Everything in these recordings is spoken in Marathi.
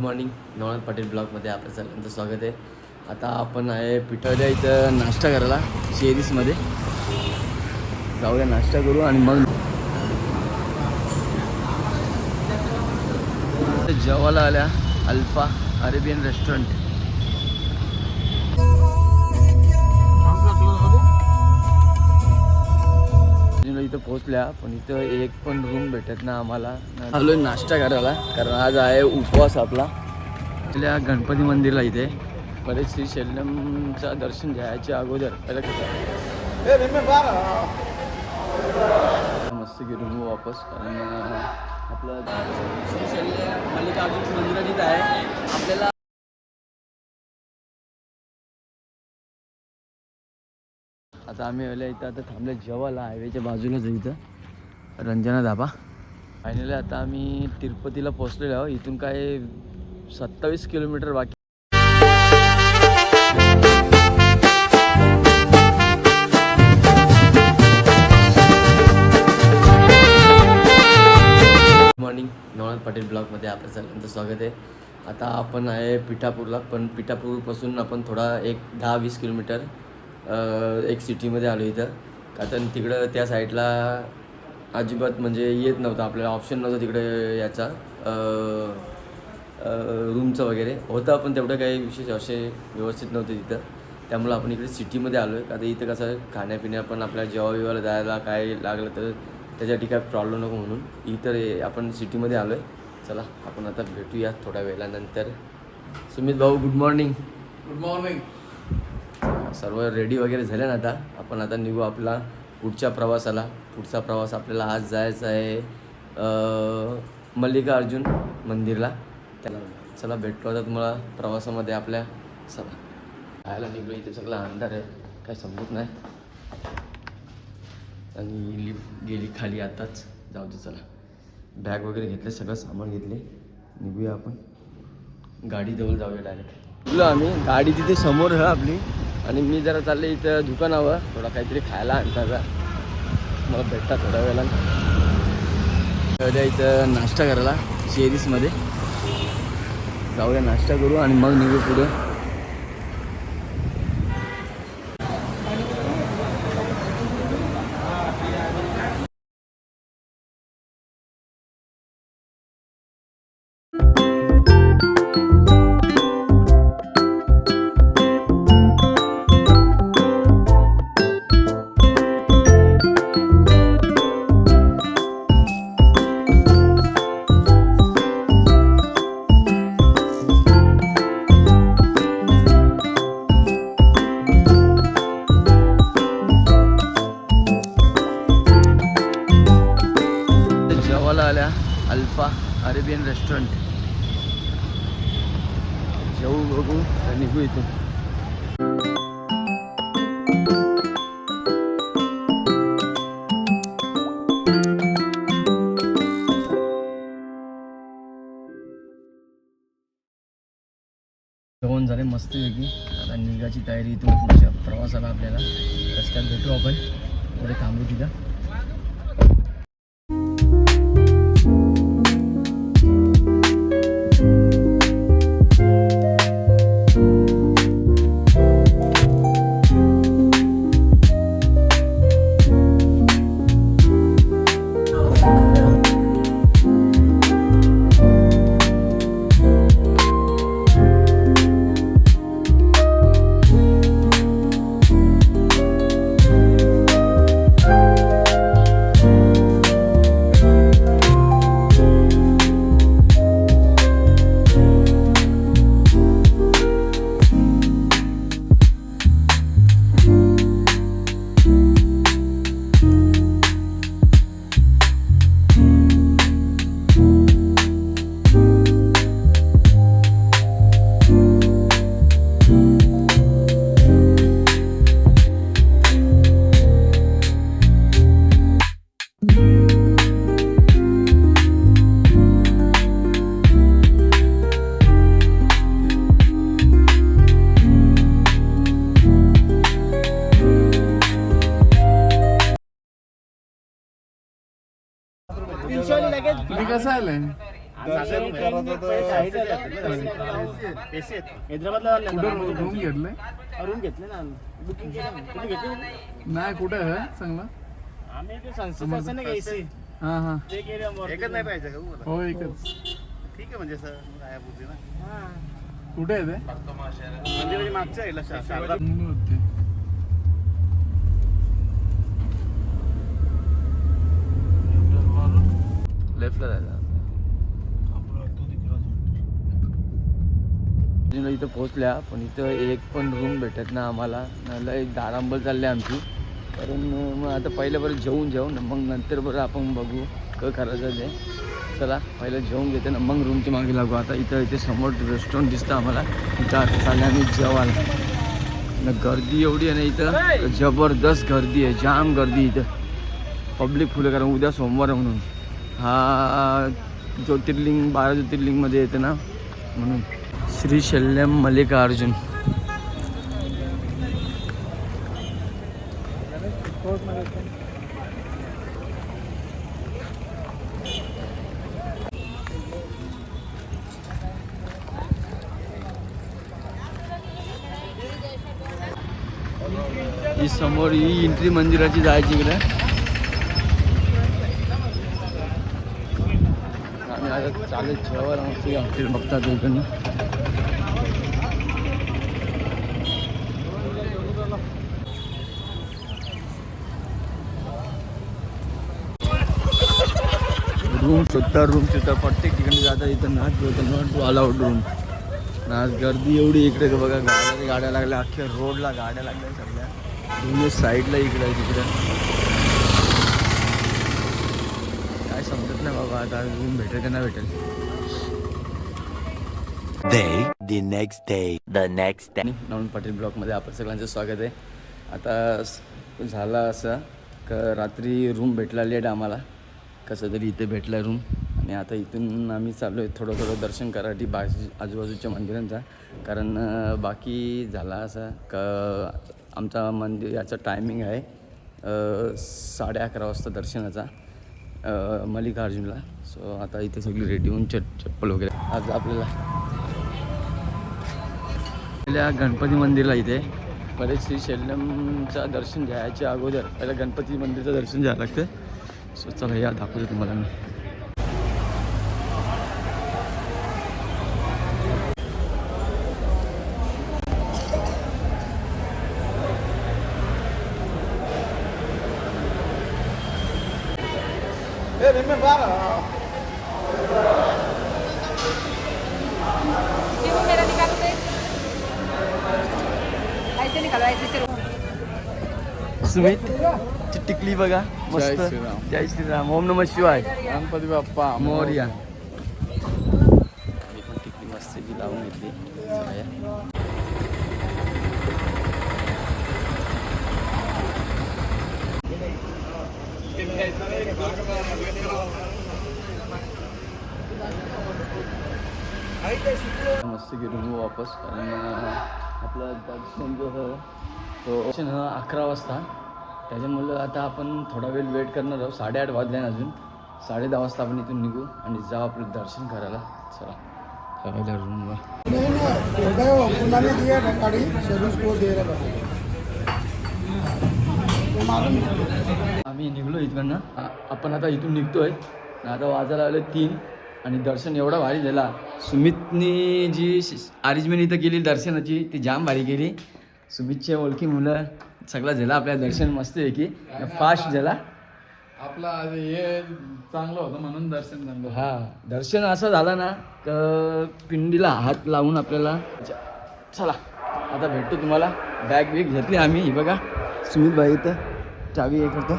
गुड मॉर्निंग नवनाथ पाटील ब्लॉगमध्ये आपल्या सगळ्यांचं स्वागत आहे. आता आपण आहे पिठवल्या इथं नाश्ता करायला शेरीसमध्ये जाऊया नाश्ता करू आणि मग जेवायला आल्या अल्फा अरेबियन रेस्टॉरंट. अजून इथं पोहोचल्या पण इथं एक पण रूम भेटत ना आम्हाला. आलोय नाश्ता करायला कारण आज आहे उपवास आपला. आपल्या गणपती मंदिरला इथे. परत श्री शैलमचा दर्शन घ्यायच्या अगोदर. मस्त की रूम वापस कारण. आपलं श्री शैल्य मल्लिकार्जुन मंदिर जिथं आहे. आपल्याला आता आम्ही आलो इथं आता थांबले जेवायला हायवेच्या बाजूलाच इथं. रंजना धाबा. फायनली आता आम्ही तिरुपतीला पोहोचलेलो आहोत. इथून काय सत्तावीस किलोमीटर बाकी. गुड मॉर्निंग नवनाथ पाटील ब्लॉगमध्ये आपल्या सगळ्यांचं स्वागत आहे. आता आपण आहे पिठापूरला पण पिठापूरपासून आपण थोडा एक दहा वीस किलोमीटर एक सिटीमध्ये आलो इथं. कारण तिकडं त्या साईडला अजिबात म्हणजे येत नव्हतं आपल्याला ऑप्शन नव्हतं तिकडे याचा रूमचं वगैरे. होतं पण तेवढं काही विशेष असे व्यवस्थित नव्हते तिथं. त्यामुळं आपण इकडे सिटीमध्ये आलो आहे आता इथं कसं खाण्यापिण्या पण आपल्याला जेव्हा बिवायला जायला काय लागलं तर त्याच्यासाठी काय प्रॉब्लेम नको म्हणून इतर आपण सिटीमध्ये आलो आहे चला आपण आता भेटूया थोड्या वेळानंतर. सुमित भाऊ गुड मॉर्निंग गुड मॉर्निंग सर्व रेडी वगैरे झाले ना आता? आपण आता निघू आपला पुढच्या प्रवासाला. पुढचा प्रवास आपल्याला आज जायचा आहे मल्लिकार्जुन मंदिरला. त्याला चला भेटतो आता तुम्हाला प्रवासामध्ये आपल्या चला खायला निघलो इथे सगळा अंधार आहे. काय समजत नाही. आणि लिफ्ट गेली खाली आताच. जाऊ दे चला. बॅग वगैरे घेतले सगळं सामान घेतले. निघूया आपण. गाडी जवळ जाऊया डायरेक्ट आम्ही गाडी तिथे समोर आहे आपली. आणि मी जरा चालले इथं दुकानावर थोडा काहीतरी खायला आणताचा मला भेटता थोड्या वेळेला उद्या इथं नाश्ता करायला शेरीसमध्ये जाऊया नाश्ता करू आणि मग निघू पुढे. आल्या अल्फा अरेबियन रेस्टॉरंट. जाऊ बघू निघू इथून. जेवण झाले मस्त वेगळी आता निघाची तयारी इथून पुढच्या प्रवासाला आपल्याला. रस्त्यात भेटू आपण. पुढे थांबू तिथं. हैदराबादला कुठं रूम घेतलंय? रूम घेतले ना बुकिंग केलं तुम्ही घेतले नाही कुठं आहे? चांगला. आम्ही ते असं हा हा. ते केलं एकच नाही पाहिजे का तुम्हाला? हो एकच. ठीक आहे म्हणजे सर काय बुद्धी ना. कुठे आहे ते? म्हणजे म्हणजे मागच्या याला शा- शारदा मुलं होते. लेफ्टला जायचं अजून इथं पोहोचल्या पण इथं एक पण रूम भेटत ना आम्हाला. नाला एक दारांबल चालली आमची. कारण मग आता पहिल्या बरं जेवून जेवून मग नंतर बरं आपण बघू क करायचं ते. चला पहिलं जेवून घेते ना मग रूमची मागे लागू. आता इथं इथे समोर रेस्टॉरंट दिसतं आम्हाला. इथं आता चालले आम्ही जेवायला. न गर्दी एवढी आहे ना इथं. जबरदस्त गर्दी आहे जाम गर्दी इथं. पब्लिक फुलं कारण उद्या सोमवार म्हणून. हा ज्योतिर्लिंग बारा ज्योतिर्लिंगमध्ये येते ना म्हणून. श्री शल्यम मल्लिकार्जुन. ही समोर ही इंट्री मंदिराची जायची इकडे. आणि आता चालेल जेवायला हॉटेल बघतात इकडनं रूम सुद्धा रूम सुद्धा प्रत्येक ठिकाणी जातात इथं नाच नॉट टू अलाउड रूम नाच गर्दी एवढी इकडे का बघा गाड्या गाड्या लागल्या अख्ख्या रोडला गाड्या लागल्या सगळ्या. दोन्ही साईडला इकडे आहे तिकडे. काय समजत नाही बाबा आता रूम भेटेल का नाही भेटेल. Day, the next day, the next day. नवून Patil ब्लॉकमध्ये आपण सगळ्यांचं स्वागत आहे. आता झालं असं क रात्री रूम भेटला लेट आम्हाला. कसं तरी इथे भेटला रूम आणि आता इथून आम्ही चाललो आहे थोडं थोडं दर्शन करायसाठी बाजू आजूबाजूच्या मंदिरांचा. कारण बाकी झाला असा क आमचा मंदिर याचा टायमिंग आहे साडे अकरा वाजता दर्शनाचा मल्लिकार्जुनला. सो आता इथे सगळी रेडी होऊन चट चप्पल वगैरे. आज आपल्याला पहिल्या गणपती मंदिरला इथे बरेच श्री शैलमचं दर्शन घ्यायच्या अगोदर पहिला गणपती मंदिरचं दर्शन घ्यायला लागतं. सो चला या दाखवतो तुम्हाला मी. देखो मेरा निकालो तो. ऐसे निकालो ऐसे चलो सुमित ची टिकली बघा. मस्त. जय श्रीराम ओम नम शिवाय गणपती बाप्पा मोर्या मस्त लावून घेतली. मस्त घेऊन वापस कारण आपलं दर्शन जो आहे तो अकरा वाजता त्याच्यामुळं आता आपण थोडा वेळ वेट करणार आहोत. साडेआठ वाजले ना अजून. साडे दहा वाजता आपण इथून निघू आणि जाऊ आपलं दर्शन करायला. चला. पहिल्या रूमला आम्ही निघलो इथकडनं आपण आता इथून निघतोय. आता वाजायला आले तीन आणि दर्शन एवढा भारी झाला. सुमितनी जी अरेंजमेंट इथं केली दर्शनाची. ती जाम भारी केली. सुमितचे ओळखी मुलं. सगळं झालं आपल्या दर्शन मस्त आहे की. फास्ट झाला. आपला आज हे चांगलं होतं म्हणून दर्शन चांगलं. हा दर्शन असं झालं ना क पिंडीला हात लावून आपल्याला. चला आता भेटतो तुम्हाला. बॅग बिग घेतली आम्ही ही बघा. सुमित भाई इथं चावी हे करतो.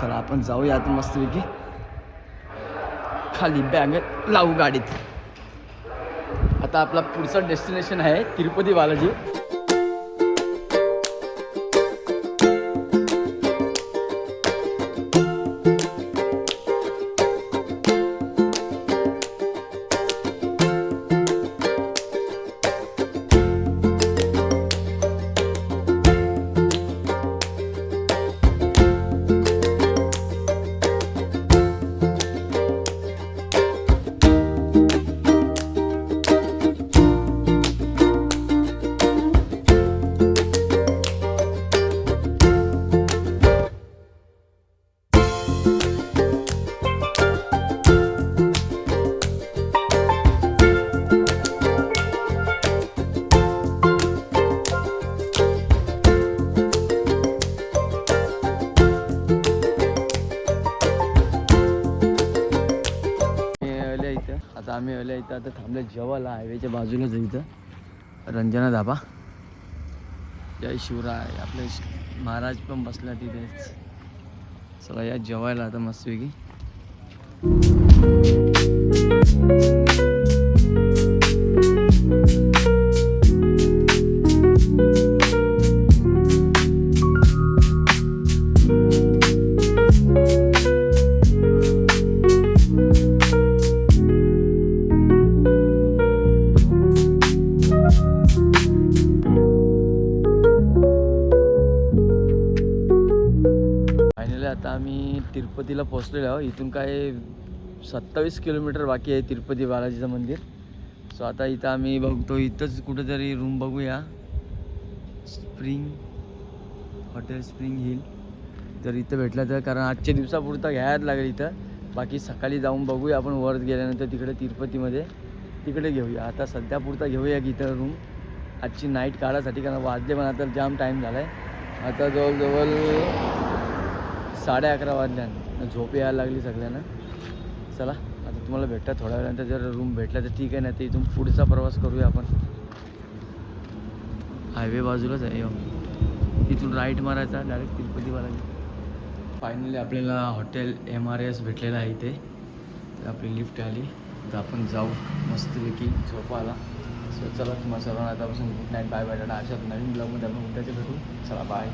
चला आपण जाऊया आता मस्तपैकी. खाली बॅग लावू गाडीत. आता आपला पुढचा डेस्टिनेशन आहे तिरुपती बालाजी. इथं आता थांबलं जेवायला हायवेच्या बाजूलाच इथं. रंजना धाबा. जय शिवराय. आपले महाराज पण बसला तिथेच चला या जेवायला आता मस्तपैकी. तिरुपतीला पोचलेलो आहोत. इथून काय सत्तावीस किलोमीटर बाकी आहे तिरुपती बालाजीचं मंदिर. सो आता इथं आम्ही बघतो इथंच कुठेतरी रूम बघूया. स्प्रिंग हॉटेल स्प्रिंग हिल तर इथं भेटलं तर कारण आजच्या दिवसापुरता घ्यायला लागेल इथं. बाकी सकाळी जाऊन बघूया आपण वर गेल्यानंतर तिकडे तिरुपतीमध्ये. तिकडे घेऊया. आता सध्या पुरता घेऊया की इथं रूम आजची नाईट काढायसाठी कारण वाजले पण आता जाम टाईम झाला आहे आता जवळजवळ साडे अकरा वाजल्यानं. झोप यायला लागली सगळ्यांना. चला आता तुम्हाला भेटतात थोड्या वेळानंतर. जर रूम भेटला तर ठीक आहे ना तर इथून पुढचा प्रवास करूया आपण. हायवे बाजूलाच आहे यो. इथून राईट मारायचा डायरेक्ट तिरुपती बालाजी फायनली आपल्याला हॉटेल एम आर एस भेटलेलं आहे इथे. तर आपली लिफ्ट आली. तर आपण जाऊ मस्तपैकी झोपायला. सो चला तुम्हाला सर्वांना आतापासून good night bye bye tata. अशा नवीन ब्लॉगमध्ये आपण उद्याचे भेटू. चला बाय